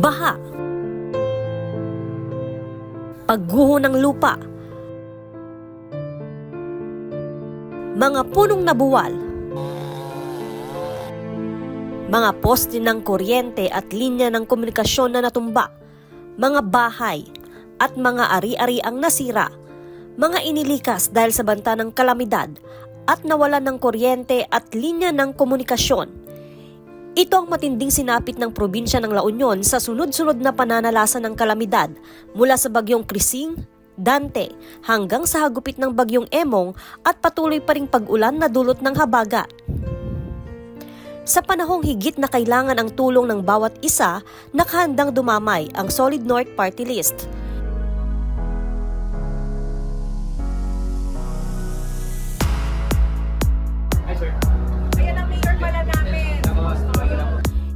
baha, pagguho ng lupa, mga punong nabuwal, mga poste ng kuryente at linya ng komunikasyon na natumba, mga bahay at mga ari-ari ang nasira, mga inilikas dahil sa banta ng kalamidad at nawalan ng kuryente at linya ng komunikasyon. Ito ang matinding sinapit ng probinsya ng La Union sa sunod-sunod na pananalasa ng kalamidad mula sa bagyong Krising, Dante hanggang sa hagupit ng bagyong Emong at patuloy pa ring pag-ulan na dulot ng habagat. Sa panahong higit na kailangan ang tulong ng bawat isa, nakahandang dumamay ang Solid North Party List.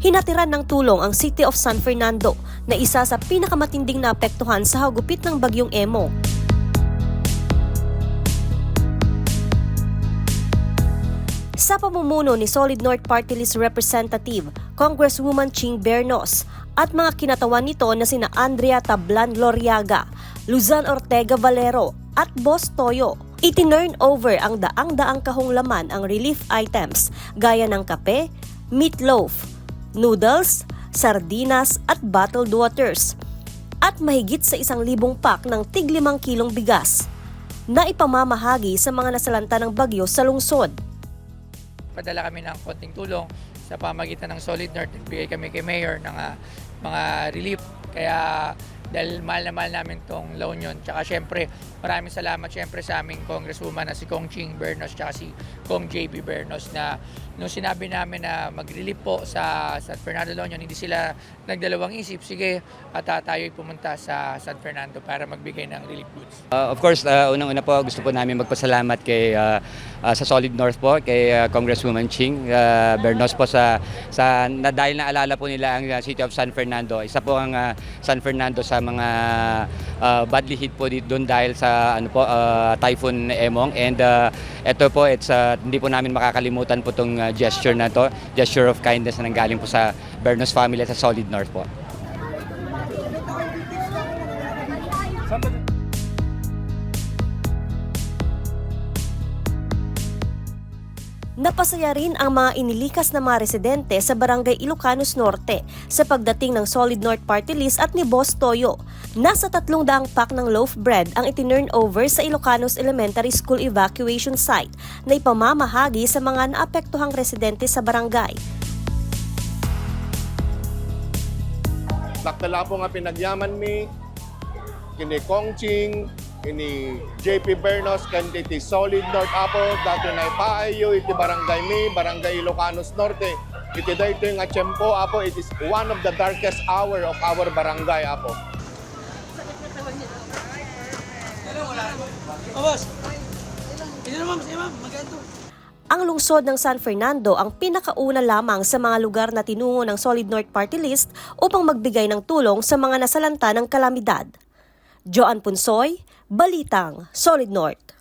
Hinatiran ng tulong ang City of San Fernando na isa sa pinakamatinding naapektuhan sa hagupit ng bagyong Emo. Sa pamumuno ni Solid North Party List Representative, Congresswoman Ching Bernos, at mga kinatawan nito na sina Andrea Tablan Loriaga, Luzan Ortega Valero, at Boss Toyo, itinurn over ang daang-daang kahong laman ang relief items gaya ng kape, meatloaf, noodles, sardinas at bottled waters at mahigit sa isang libong pack ng tig limang kilong bigas na ipamamahagi sa mga nasalanta ng bagyo sa lungsod. padala kami ng konting tulong sa pamagitan ng Solid North. Nagbigay kami kay Mayor ng ah, mga relief. Kaya dahil mahal na mahal namin tong La Union. Tsaka syempre, maraming salamat syempre sa aming congresswoman na si Kong Ching Bernos tsaka si Kong JB Bernos na nung sinabi namin na mag-relief sa San Fernando La hindi sila nagdalawang isip. Sige, at ah, tayo'y pumunta sa San Fernando para magbigay ng relief goods. Uh, of course, uh, unang-una po gusto po namin magpasalamat kay uh, uh, sa Solid North po kay uh, Congresswoman Ching uh, Bernos po sa sa na dahil naalala po nila ang uh, City of San Fernando. Isa po ang uh, San Fernando sa mga uh, badly hit po dito doon dahil sa ano po uh, Typhoon Emong and uh, ito po it's uh, hindi po namin makakalimutan po tong gesture na to, gesture of kindness na nanggaling po sa Bernos family at sa Solid North po. Napasaya rin ang mga inilikas na mga residente sa Barangay Ilocanos Norte sa pagdating ng Solid North Party List at ni Boss Toyo. Nasa tatlong daang pack ng loaf bread ang itinurn over sa Ilocanos Elementary School evacuation site na ipamamahagi sa mga naapektuhang residente sa barangay. Naktala po nga pinagyaman mi, kini Kongching, kini JP Bernos, kandi ti Solid North Apo, dati na ipaayo, iti barangay mi, barangay Ilocanos Norte. Iti dito nga tiyempo, Apo, it is one of the darkest hour of our barangay, Apo. Ang lungsod ng San Fernando ang pinakauna lamang sa mga lugar na tinungo ng Solid North Party List upang magbigay ng tulong sa mga nasalanta ng kalamidad. Joan Punsoy, Balitang, Solid North.